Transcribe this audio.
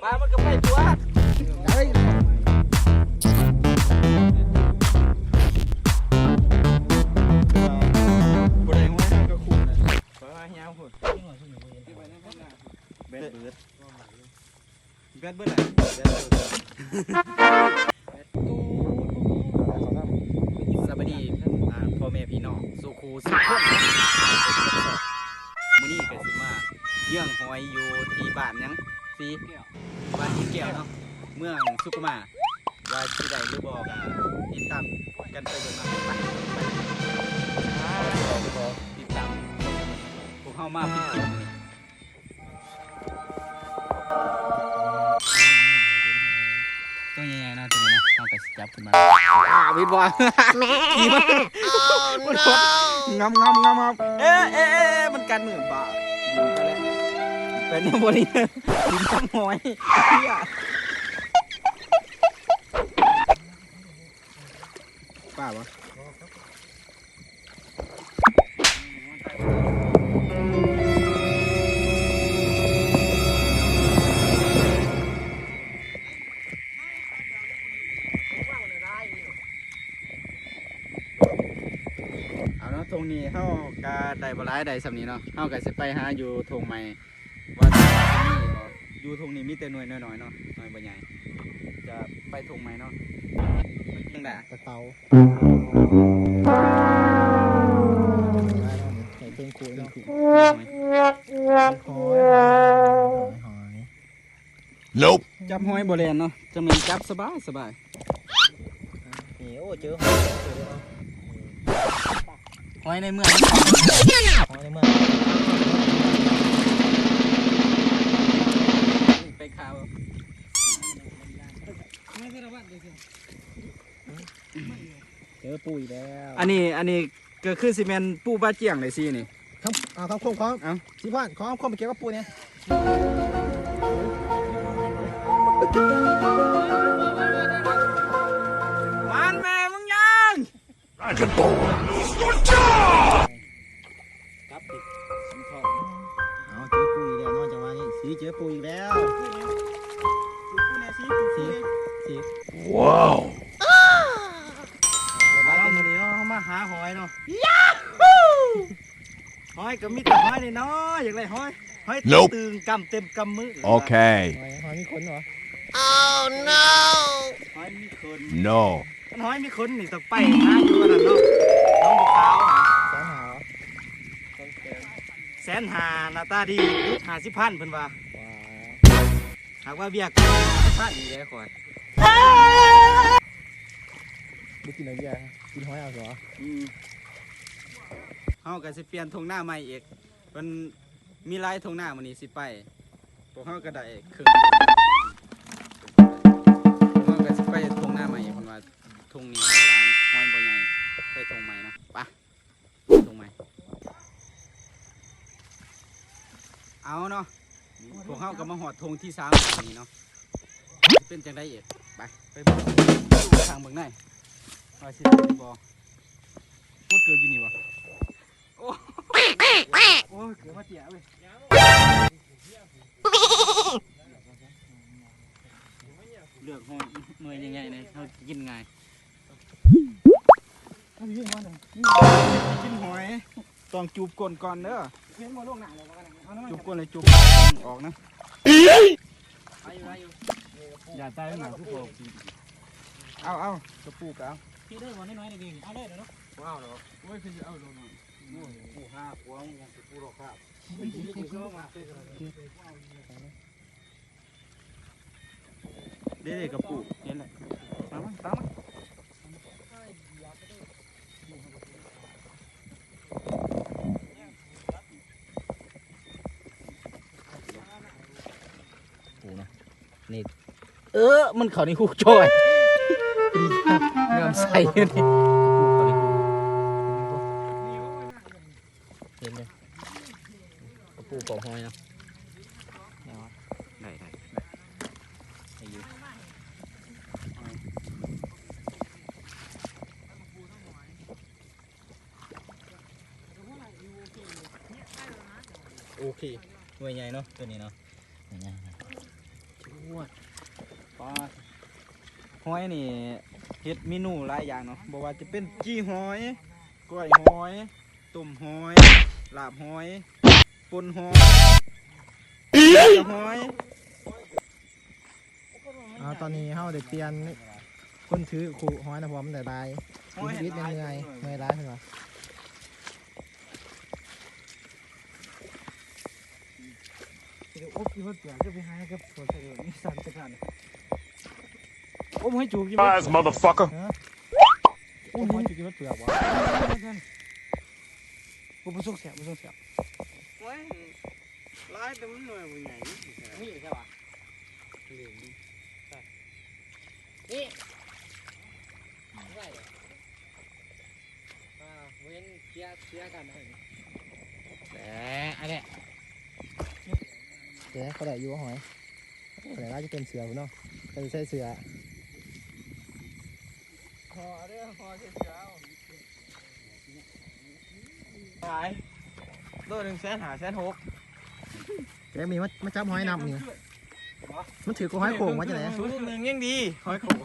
มามันก็ไปตัวบ่ได้ห้อยก็คุ้มนะขอมาเฮียพุ่นแบดเบิดแบดเบิดไหนแบดเบิดสวัสดีอ่าพ่อแม่พี่น้องสุขูสุขคนมื้อนี้ก็สิมาเลี้ยงหอยอยู่ที่บ้านหยัง สีบ้านที่แก้วเนาะเมืองสุขมาว่าสิได้หรือบ่ก็ติดตามกันไปเบิ่งมาไปไปติดตามพวกเฮามาปิดคลิปนี้ตัวใหญ่ๆเนาะตัวนี้นะเฮาก็สิจับขึ้นมาอ่าวิดบอลขี่มันมันพดงำงำงำงำเอ๊ะเอ๊ะเอ๊ะมันกันมือบ่า เป็นยังบริดินตั้งหอยเฮียป้าวะเอาเนาะตรงนี้เฮาก็ได้บ่หลายได้สำนี้เนาะเฮาก็สิไปหาอยู่ทงใหม่ ว่าทงนี้บ่อยู่ทงนี้มีแต่หน่วยน้อยๆเนาะหน่วยบ่ใหญ่จะไปทงใหม่เนาะจังได๋กระเตาใส่เครื่องคุยเนาะหอยหอย Nope. จับหอยบ่แล่นเนาะจะแม่นจับสบายสบายนี่โอ้เจอหอยเจอแล้วหอยในเมืองหอยในเมือง ไปข่าวเจอปุ๋ยแล้วอันนี้อันนี้ก็คือสิแม่นปูบ้าเจียงเลยสินี่ครับเอาครับคมของเอ้าสิพ่านของคมไปเกี่ยวกับปุ๋ยเนี่ยมันแม่มึงยัง Dragon Ball. ครับติดสัมทองเอาเจอปุ๋ยแล้วนอกจากว่านี่สีเจอปุ๋ยแล้ว Wow. เรามื้อนี้เนาะเฮามาหาหอยเนาะหอยก็มีแต่หอยนี่เนาะอยากได้หอยหอย Nope ตึงกำเต็มกำมือ Okay. หอยหอยมีขนเหรอหอยมีขน No. มันหอยมีขนนี่ต้องไปหาอยู่อันนั้นเนาะน้องบัวขาวหาแสนหาเหรอแสนหาหน้าตาดีหาสิพันเพิ่นว่าว้าหากว่าเบียกก็สิพันอีกแล้วข่อย บุกินอะไรอะกินหอยเอาเหรออืมเฮาก็สิเปลี่ยนทงหน้าใหม่อีกมันมีหลายทงหน้ามื้อนี้สิไปพวกเฮาก็ได้ครึ่งพวกเฮาก็สิไปทงหน้าใหม่เพิ่นว่าทงนี้ล้างห้อยบ่ใหญ่ไปทงใหม่เนาะไปทงใหม่เอาเนาะพวกเฮาก็มาหอดทงที่3มื้อนี้เนาะเป็นจังได๋อีกไปไปเบิ่งทางเบิ่งได้ ว่าสิได้บ่พูดเกิดอยู่นี่บ่โอ้โอ้ยเกิดมาเตี้ยเว้ยเลือกหอยเมื่อยยังไงเนี่ยเขากินไงายกินหอยต้องจูบก้นก่อนเด้อจูบก้นเลยจูบออกนะอย่าตายหนาทุกคนเอาเอากระปูกเอา พี่ได้หอยน้อยๆนี่เอาได้เดี๋ยวเนาะว้าวเหรอโอ้ยคือเอาลงหน่อยโอ้ยปูห้าหัวมันจะปูหรอกครับเด็กๆกระปูเห็นเลยตามมาตามมาเออ มันเขาในหูจอยดีครับ ใส่เลยนี่เห็นเลยกระปูกอบหอยเนาะได้ได้อายุโอเคหน่วยใหญ่เนาะตัวนี้เนาะอย่างเงี้ยโอ้ปลา หอยนี่เฮ็ดเมนูหลายอย่างเนาะบอกว่าจะเป็นจี้หอยก้อยหอยต้มหอยลาบหอยปนหอยแกงหอยเอาตอนนี้เฮาได้เปลี่ยนคนถือขู่ห้อยนะผมได้ลายหอยชีวิตยังเหนื่อยเหนื่อยร้ายเพิ่นว่าเดี๋ยวอบกินว่าเปลือกจะไปหากับผลประโยชน์นี่สั่นจังกัน อบให้จูกิน Surprise, motherfucker. โอ้ยมันสิกินมันเปลือกวะกูประสบเสียประสบเสียโอ้ยร้ายแต่มันหน่วยใหญ่นี่ใช่ปะนี่ใช่อ่าเว้นเสียเสียกันนะแต่อันเนี้ยเดี๋ยวเขาได้อยู่ว่าหอยแต่ว่าจะเป็นเสือพุ่นเนาะก็จะใช่เสือ พอเรื่องพอเสียเช้าขายโลหนึ่งแสนหาแสนหกแกมีมามาจับหอยนำนี่มันถือกูหอยโข่งมาจากไหนชุดหนึ่งยังดีหอยโขง